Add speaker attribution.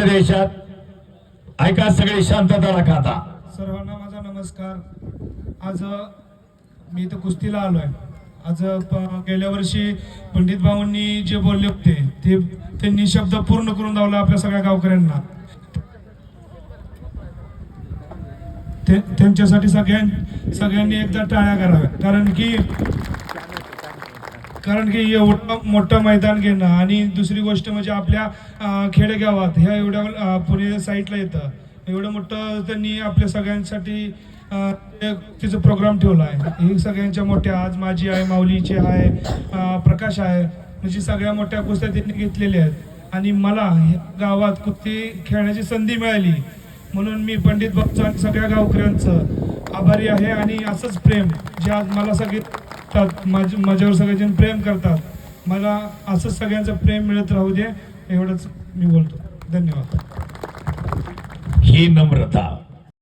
Speaker 1: देशात. ऐका सगळे शांतता राखा आता
Speaker 2: सर्वांना माझा नमस्कार. आज मी इथं कुस्तीला आलो आहे आज गेल्या वर्षी पंडित भाऊंनी जे बोलले होते ते त्यांनी शब्द पूर्ण करून दावला आपल्या सगळ्या गावकऱ्यांना. त्यांच्यासाठी सगळ्यां सगळ्यांनी एकदा टाळ्या कराव्या कारण की कारण की एवढं मोठं मैदान घेणं आणि दुसरी गोष्ट म्हणजे आपल्या खेडेगावात ह्या एवढ्या पुणे साईडला येतं. एवढं मोठं त्यांनी आपल्या सगळ्यांसाठी तिचं तिचा प्रोग्राम ठेवला आहे. ही सगळ्यांच्या मोठ्या आज माझी आहे माऊलीची आहे प्रकाश आहे. म्हणजे सगळ्या मोठ्या कुस्त्या त्यांनी घेतलेल्या आहेत. आणि मला ह्या गावात कुस्ती खेळण्याची संधी मिळाली. म्हणून मी पंडित बाबचं आणि सगळ्या गावकऱ्यांचं आभारी आहे आणि असंच प्रेम जे आज मला सगळे करतात माझ्या माझ्यावर सगळेजण प्रेम करतात. मला असं सगळ्यांचं प्रेम मिळत राहू दे एवढंच मी बोलतो. धन्यवाद.
Speaker 1: ही नम्रता.